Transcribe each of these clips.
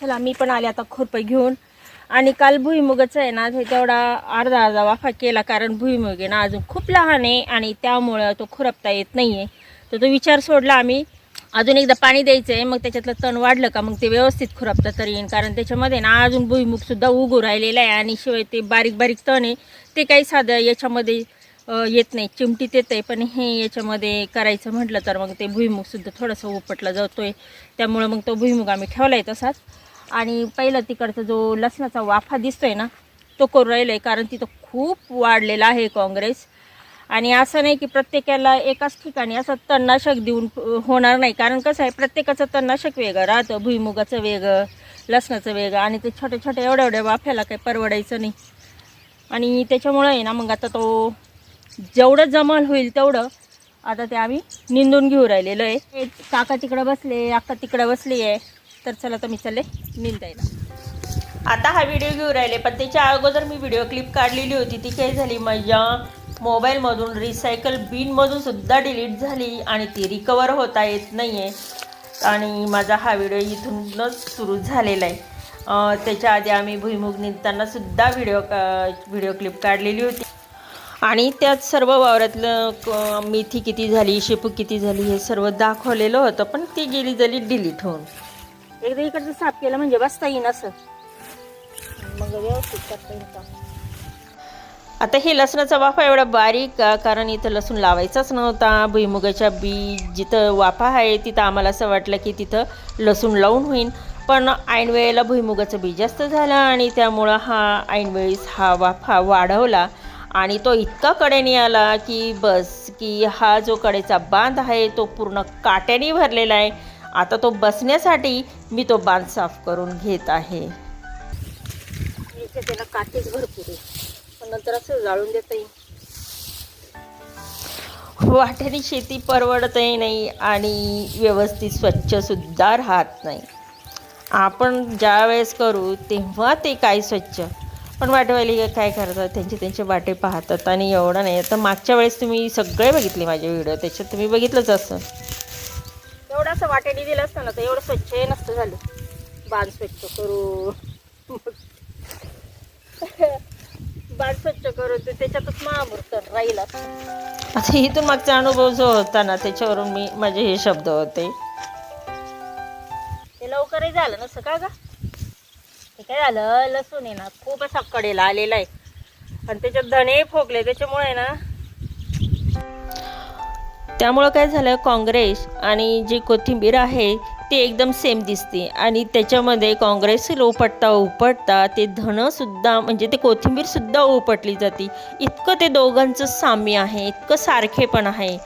चला मी पण आले आता खुरपं घेऊन. आणि काल भुईमुगाचं आहे ना तेवढा अर्धा अर्धा वाफा केला कारण भुईमुग आहे ना अजून खूप लहान आहे आणि त्यामुळं तो खुरपता येत नाही आहे तर तो विचार सोडला आम्ही. अजून एकदा पाणी द्यायचं आहे मग त्याच्यातलं तण वाढलं का मग ते व्यवस्थित खुरपता तरी येईल कारण त्याच्यामध्ये ना अजून भुईमुगसुद्धा उगू राहिलेला आहे आणि शिवाय ते बारीक बारीक तण आहे. ते काही साधं याच्यामध्ये येत नाही. चिमटीत येत आहे पण हे याच्यामध्ये करायचं म्हटलं तर मग ते भुईमुगसुद्धा थोडंसं उपटला जातो आहे त्यामुळं मग तो भुईमुग आम्ही ठेवला आहे तसाच. आणि पहिलं तिकडचा जो लसणाचा वाफा दिसतोय ना तो करू राहिला आहे कारण तिथं खूप वाढलेला आहे काँग्रेस. आणि असं नाही की प्रत्येकाला एकाच ठिकाणी असं तणनाशक देऊन होणार नाही. कारण कसं आहे प्रत्येकाचं तणनाशक वेगळं राहतं भुईमुगाचं वेगळं लसणाचं वेगळं आणि ते छोट्या छोट्या एवढ्या एवढ्या वाफ्याला काही परवडायचं नाही. आणि त्याच्यामुळं आहे ना मग आता तो जेवढं जमाल होईल तेवढं आता ते आम्ही निंदून घेऊ राहिलेलो आहे. काका तिकडं बसले अक्का तिकडं बसली आहे तर चला तर मी चालले निंदायला. आता हा व्हिडिओ घेऊ राहिले पण त्याच्या अगोदर मी व्हिडिओ क्लिप काढलेली होती. ती काय झाली? माझ्या मोबाईलमधून रिसायकल बिनमधून सुद्धा डिलीट झाली आणि ती रिकवर होता येत नाही आहे आणि माझा हा व्हिडिओ इथूनच सुरू झालेला आहे. त्याच्या आधी आम्ही भुईमुग निघताना सुद्धा व्हिडिओ का व्हिडिओ क्लिप काढलेली होती. आणि त्यात सर्व वावरातलं क- मेथी किती झाली शेपू किती झाली हे सर्व दाखवलेलं होतं पण ती गेली झाली डिलीट होऊन. एकदा इकडचं साफ केलं म्हणजे बसता येईन असं. मग व्यवस्थित करता येईल का? आता हे लसणाचा वाफा एवढा बारीक कारण इथं लसूण लावायचाच नव्हता. भुईमुगाच्या बी जिथं वाफा आहे तिथं आम्हाला असं वाटलं की तिथं लसूण लावून होईल पण ऐन वेळेला भुईमुगाचं बी जास्त झालं आणि त्यामुळं हा ऐन वेळेस हा वाफा वाढवला. आणि तो इतका कडेने आला की बस की हा जो कडेचा बांध आहे तो पूर्ण काट्याने भरलेला आहे. आता तो बसण्यासाठी मी तो बांध साफ करून घेत आहे. त्याला भरपूर पण नंतर असं जाळून देता येईल. वाट्याने शेती परवडतही नाही आणि व्यवस्थित स्वच्छ सुद्धा राहत नाही. आपण ज्या वेळेस करू तेव्हा ते काय स्वच्छ. पण वाटेवाली काय करतात? त्यांचे त्यांचे वाटे पाहतात आणि एवढं नाही. तर मागच्या वेळेस तुम्ही सगळे बघितले माझे व्हिडिओ. त्याच्यात तुम्ही बघितलंच असं एवढं असं वाटेने दिलं असतं ना तर एवढं स्वच्छ नसतं झालं. बांध स्वच्छ करू. बांध स्वच्छ करू तर त्याच्यातच महामूर्त राहील. आता इथून मागचा अनुभव जो होता ना त्याच्यावरून मी माझे हे शब्द होते. ते लवकरही झालं नसं का ग? ते काय झालं? लसूण आहे ना खूप असा कडेला आलेला आहे. आणि त्याच्यात धणे फोकले त्याच्यामुळे ना त्यामुळं काय झालं काँग्रेस आणि जी कोथिंबीर आहे ती एकदम सेम दिसते. आणि त्याच्यामध्ये काँग्रेस लोपटता उपटता ते धनंसुद्धा म्हणजे ते कोथिंबीरसुद्धा उपटली जाते. इतकं ते दोघांचं साम्य आहे इतकं सारखेपण आहे.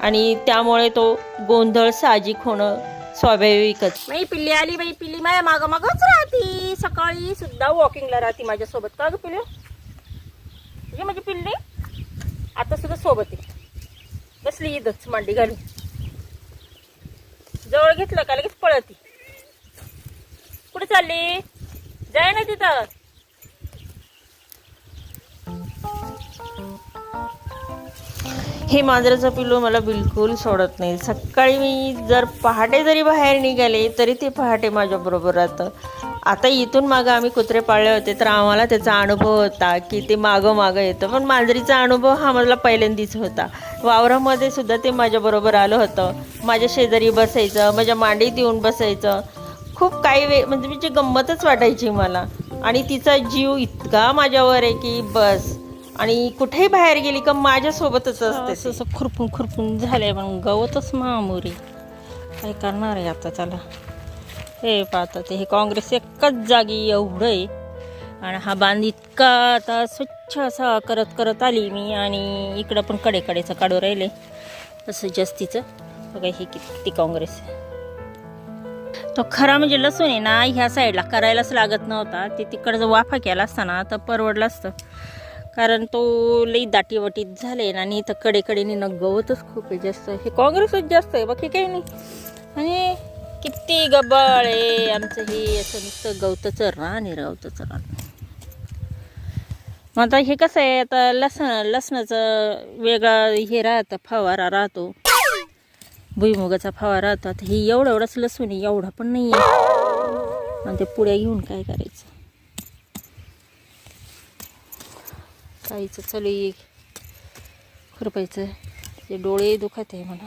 आणि त्यामुळे तो गोंधळ साहजिक होणं स्वाभाविकच. नाही पिल्ली आली बाई पिल्ली माझ्या मागं मागच राहती. सकाळी सुद्धा वॉकिंगला राहते माझ्यासोबत. का ग पिल्ली? म्हणजे पिल्ली? आता सुद्धा सोबत आहे. बसली इथंच मांडी घालून. जवळ घेतलं का लगेच पळती. कुठे चालली? जाय ना तिथं. हे मांजराचं पिल्लू मला बिलकुल सोडत नाही. सकाळी मी जर पहाटे जरी बाहेर निघाले तरी ते पहाटे माझ्याबरोबर राहतं. आता इथून मागं आम्ही कुत्रे पाळले होते तर आम्हाला त्याचा अनुभव होता की ते मागं मागं येतं. पण मांजरीचा अनुभव हा मला पहिल्यांदाच होता. वावरामध्ये सुद्धा ते माझ्याबरोबर आलं होतं. माझ्या शेजारी बसायचं माझ्या मांडीत येऊन बसायचं. खूप काही वे म्हणजे म्हणजे गंमतच वाटायची मला. आणि तिचा जीव इतका माझ्यावर आहे की बस. आणि कुठेही बाहेर गेली का माझ्यासोबतच असते असं खुरपून खुरपून झालंय पण गवतच महामुरी. काय करणार आहे आता त्याला? हे पाहता ते हे काँग्रेस एकाच जागी एवढं आहे. आणि हा बांध इतका आता स्वच्छ असा करत करत आली मी आणि इकडं पण कडे कडेचं काढू राहिले. असं जास्तीचं. बघा हे किती काँग्रेस तो खरा म्हणजे लसूण आहे ना ह्या साईडला करायलाच लागत नव्हता. ते तिकडचं वाफा केला असता ना तर परवडलं असतं. कारण तो लई दाटीवटीत झाले ना आणि इथं कडेकडेने न गवतच खूप आहे जास्त. हे काँग्रेसच जास्त आहे बाकी काही नाही. आणि किती गबाळ आहे. आमचं हे असं नुसतं गवताचं रान आहे गवताचं रान. मग आता हे कसं आहे आता लसण लसणाचं वेगळा हे राहतं फवारा राहतो. भुईमुगाचा फवारा राहतो. आता हे एवढं एवढंच लसूण आहे एवढा पण नाही आहे. आणि ते पुढे घेऊन काय करायचं? काहीचं चालू खुरपायचं. ते डोळे दुखत आहे मला.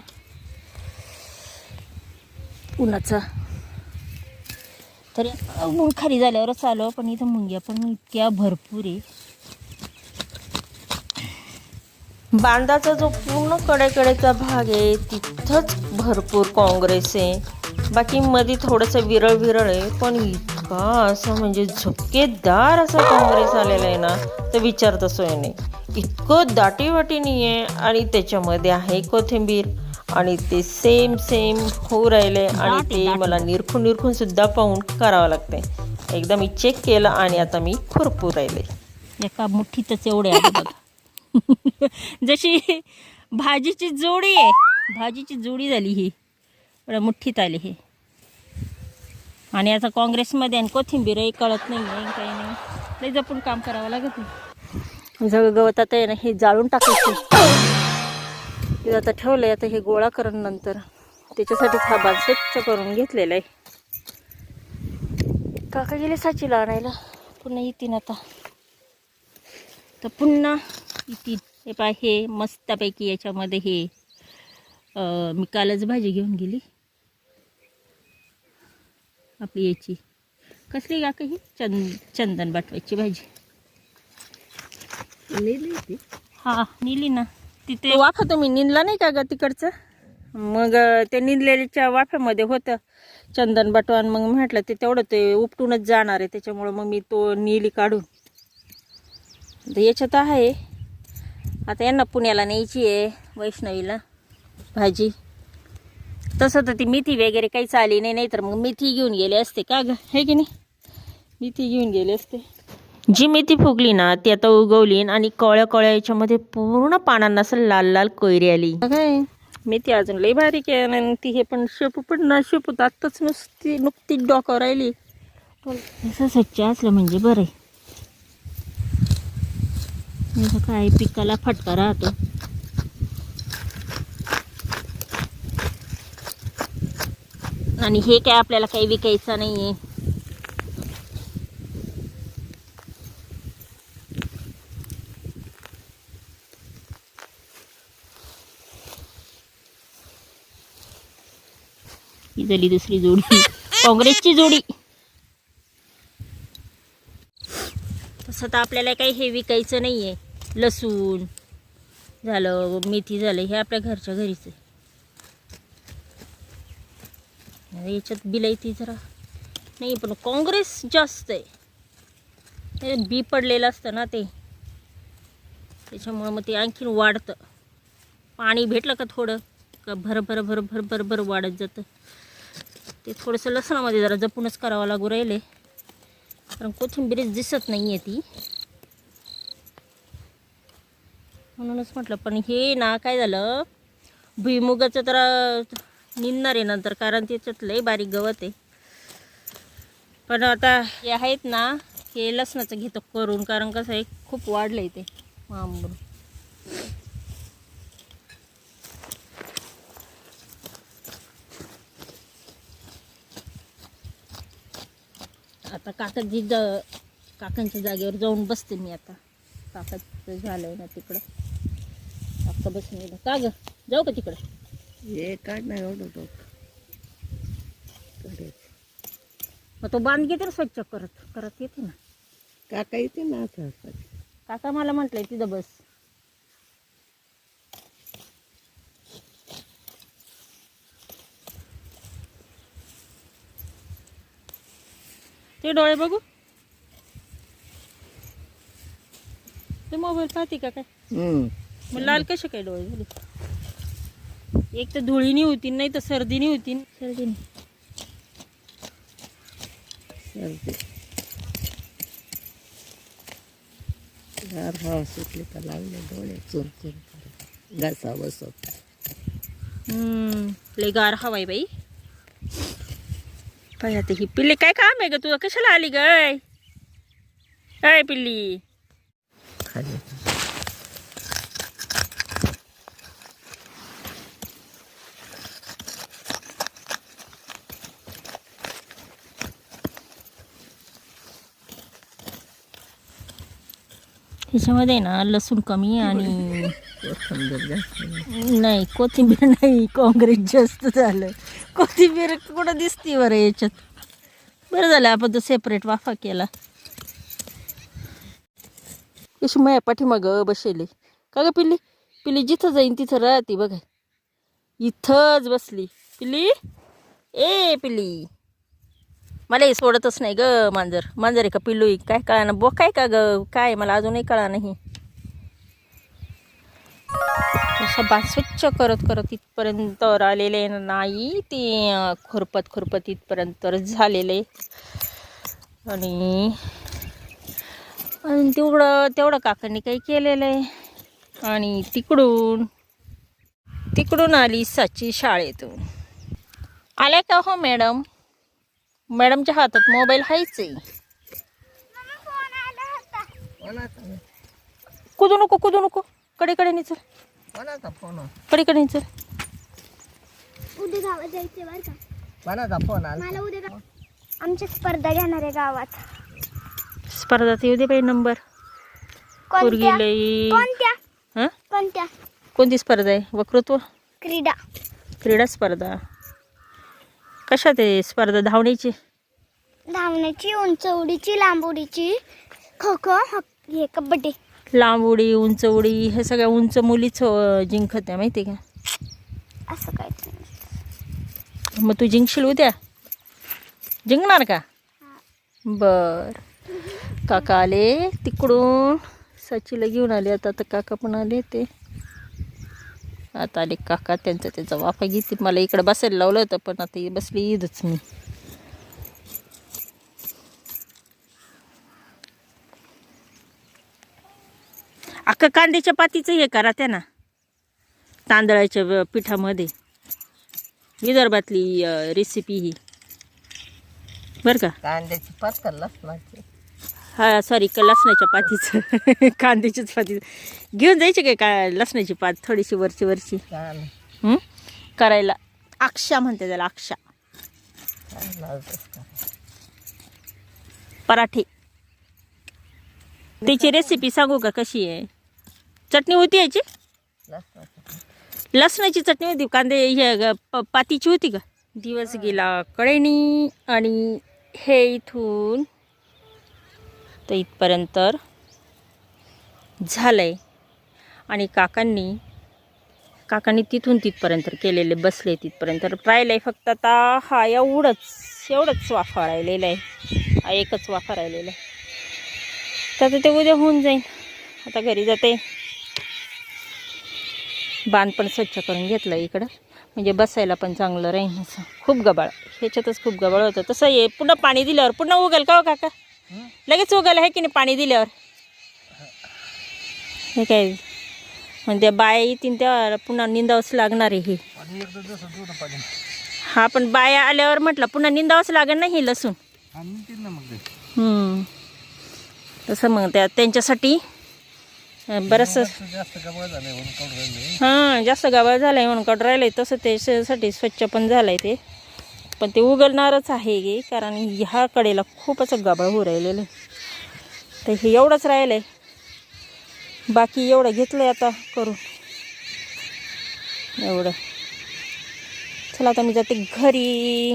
उन्हाचा. तर ऊन खाली झाल्यावरच आलो पण इथं मुंग्या पण इतक्या भरपूर आहे. बांधाचा जो पूर्ण कडेकडेचा भाग आहे तिथंच भरपूर काँग्रेस आहे. बाकी मध्ये थोडंसं विरळ विरळ आहे पण इतका असं म्हणजे झुपकेदार असा काँग्रेस आलेला आहे ना तर विचारता सोय नाही. इतकं दाटीवाटीनी आहे आणि त्याच्यामध्ये आहे कोथिंबीर. आणि ते सेम सेम होऊ राहिले आणि ते मला निरखून निरखून सुद्धा पाहून करावं लागते एकदा मी चेक केलं आणि आता मी खुरपू राहिले. एका मुठीतच एवढे बघा. जशी भाजीची जोडी आहे भाजीची जोडी झाली ही. एवढ्या मुठ्ठीत आली हे. आणि आता काँग्रेसमध्ये आणि कोथिंबीरही कळत नाही आहे काही नाही. लई जपून काम करावं लागत नाही. सगळं गवत आता आहे ना हे जाळून टाकायचं. हे आता ठेवलंय आता हे गोळा करण नंतर त्याच्यासाठीच हा बाग स्वच्छ करून घेतलेला आहे. काका गेले साचीला आणायला. पुन्हा येतील आता. तर पुन्हा येतील. हे पाय हे मस्तपैकी याच्यामध्ये हे मी कालच भाजी घेऊन गेली. आपली याची. कसली काका ही? चंद चंदन बाटवायची भाजी. हा नेली ना. तिथे वाफा तुम्ही निंदला नाही का ग तिकडचं? मग ते निंदलेल्या वाफ्यामध्ये होतं. चंदन बटवान मग म्हटलं ते तेवढं ते उपटूनच जाणार आहे त्याच्यामुळं मग मी तो नेली काढून. तर याच्यात आहे. आता यांना पुण्याला न्यायची आहे वैष्णवीला भाजी. तसं तर ती मेथी वगैरे काहीच आली नाही नाहीतर मग मेथी घेऊन गेले असते का ग? हे की नाही? मेथी घेऊन गेले असते. जी मेथी फुगली ना ती आता उगवली आणि कळ्या कळ्या याच्यामध्ये पूर्ण पानांना असं लाल लाल कोयरी आली. काय? मेथी अजून लई बारीक आहे आणि ती हे पण शेपू पण ना शेपू आत्ताच नुसती नुकती डोकावर राहिली. असं स्वच्छ असलं म्हणजे बरं तर काय पिकाला फटका राहतो. आणि हे काय आपल्याला काही विकायचं नाही आहे ही झाली दुसरी जोडी. काँग्रेसची जोडी. तसं तर आपल्याला काही हे विकायचं नाही आहे लसूण झालं मेथी झालं हे आपल्या घरच्या घरीच आहे. याच्यात बिलायती जरा नाही पण काँग्रेस जास्त आहे. बी पडलेलं असतं ना ते. त्याच्यामुळं मग ते आणखीन वाढतं. पाणी भेटलं का थोडं? का भर भर भर भर भर भर वाढत जातं. ते थोडंसं लसणामध्ये जरा जपूनच करावं लागू राहिले. कारण कोथिंबीरच दिसत नाही आहे ती. म्हणूनच म्हटलं पण हे ना काय झालं? भुईमुगाचं तर निघणार आहे नंतर कारण त्याच्यात लय बारीक गवत आहे. पण आता हे आहेत ना हे लसणाचं घेतो करून कारण कसं आहे खूप वाढलं आहे ते आंबून आता काकाची ज काकांच्या जागेवर जाऊन बसते मी आता. काकाचं झालं आहे ना तिकडं. काका बसून का ग? जाऊ का तिकडं? हे काय नाही एवढं मग तो बांध घेते स्वच्छ करत. करत येते ना. काका येते ना काका मला म्हटलंय तिथं बस. ते डोळे बघू. ते मोबाईल पाहते का काय. मग लाल कसे काय डोळे झाले? एक तर धुळीनी होती नाही तर सर्दीनी होती. सर्दीनी. सर्दी. गार हवा सुटली का लागले डोळे? चुर चुर करत. घसा बसवता हम्म, लय गार हवाय बाई. पाय आता ही पिल्ली काय काम आहे ग तुला कशाला आली गय काय पिल्ली. खाली. ना लसूण कमी आणि नाही कोथिंबीर नाही काँग्रेस जास्त झालं कोथिंबीर कुठं दिसते बरं याच्यात? बरं झालं आपण तो सेपरेट वाफा केला. कशी माया पाठीमाग बसेली. का ग पिल्ली? पिल्ली जिथं जाईन तिथं राहते बघा. इथंच बसली. पिल्ली? ए पिल्ली. मला हे सोडतच नाही ग मांजर. मांजर आहे का पिल्लू? काय कळा ना बो काय का ग? काय? मला अजूनही कळा नाही. असं बा स्वच्छ करत करत इथपर्यंत आलेले नाही. ते खुरपत खुरपत इथपर्यंत झालेले. आणि आणि तेवढं तेवढं काकांनी काही केलेलं आहे. आणि तिकडून तिकडून आली साची शाळेतून. आल्या का हो मॅडम? मॅडमच्या हातात मोबाईल हायच आहे. कुदू नको कुदू नको. कडे कडे निचल कोणाचा फोनकडे कडे निचल उद्या गावात जायचे बरं का? कोणाचा फोन आला मला उद्या गा- आमच्या स्पर्धा घेणार आहे गावात. स्पर्धात येऊ दे बाई नंबर. पोरगी कोणत्या? लई कोणत्या? हं? कोणत्या? कोणती स्पर्धा आहे? वक्तृत्व? क्रीडा. क्रीडा स्पर्धा. कशात आहे स्पर्धा? धावण्याची? धावण्याची उंच उडीची लांब उडीची खो खो हॉक- हे कबड्डी. लांब उडी उंच उडी हे सगळ्या उंच मुलीच जिंकत आहे माहिती का? असं काय मग तू जिंकशील उद्या? जिंकणार का? बर. काका आले तिकडून सचीला घेऊन आले आता आता काका पण आले ते. आता आले काका त्यांचा त्यांचा वाफा घेते. मला इकडं बसायला लावलं होतं पण आता बसली ईदच मी. अख्खा कांद्याच्या पातीचं हे करा त्या ना तांदळाच्या पिठामध्ये. विदर्भातली रेसिपी ही. बरं का? कांद्याची पातळ लसणाची? हा सॉरी का लसणाच्या पातीचं. कांद्याच्याच पातीचं. घेऊन जायचे काय का लसणाची पात थोडीशी वरची वरची? हं? करायला. अक्षा म्हणते त्याला अक्षा. का? पराठे. त्याची रेसिपी सांगू का कशी आहे? चटणी होती याची? लसणाची चटणी. होती. कांदे हे पातीची होती का? दिवस गेला. कळेनी आणि हे इथून तर इथपर्यंत झालं आहे आणि काकांनी काकांनी तिथून तिथपर्यंत केलेले बसले तिथपर्यंत राहिलं आहे फक्त आता हा एवढंच एवढंच वाफा राहिलेला आहे. हा एकच वाफा राहिलेला आहे. तर आता ते उद्या होऊन जाईल आता घरी जाते. बांध पण स्वच्छ करून घेतलं इकडं. म्हणजे बसायला पण चांगलं राहील असं. खूप गबाळ. ह्याच्यातच खूप गबाळ होतं. तसं ये पुन्हा पाणी दिल्यावर पुन्हा उगल का हो काका? लगेच उगल आहे की नाही पाणी दिल्यावर? हे काय? म्हणजे बाया येतील तेव्हा पुन्हा निंदावंच लागणार आहे हे. हा पण बाया आल्यावर म्हटलं पुन्हा निंदावंच लागेल ना हे लसूण. तसं मग त्या त्यांच्यासाठी बरंचसं हां जास्त गावाळ झालं आहे म्हणून राहिलं आहे तसं त्याच्यासाठी स्वच्छ पण झालं आहे ते. पण ते उघडणारच आहे गे कारण ह्या कडेला खूप असं गाबाळ होऊ राहिलेलं आहे. तर हे एवढंच राहिलं आहे बाकी एवढं घेतलं आहे आता करून. एवढं. चला आता मी जाते घरी.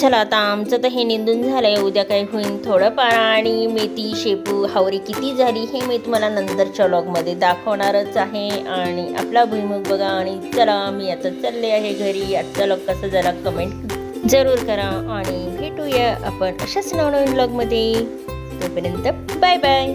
चला आता आमचं तर हे निंदून झालंय. उद्या काय होईल थोडंफार. आणि मेथी शेपू हावरी किती झाली हे मी तुम्हाला नंतरच्या लॉगमध्ये दाखवणारच आहे. आणि आपला भुईमुग बघा. आणि चला मी आता चालले आहे घरी. आजचा लॉग कसं जरा कमेंट जरूर करा. आणि भेटूया आपण अशाच नवनवीन ब्लॉगमध्ये तोपर्यंत बाय बाय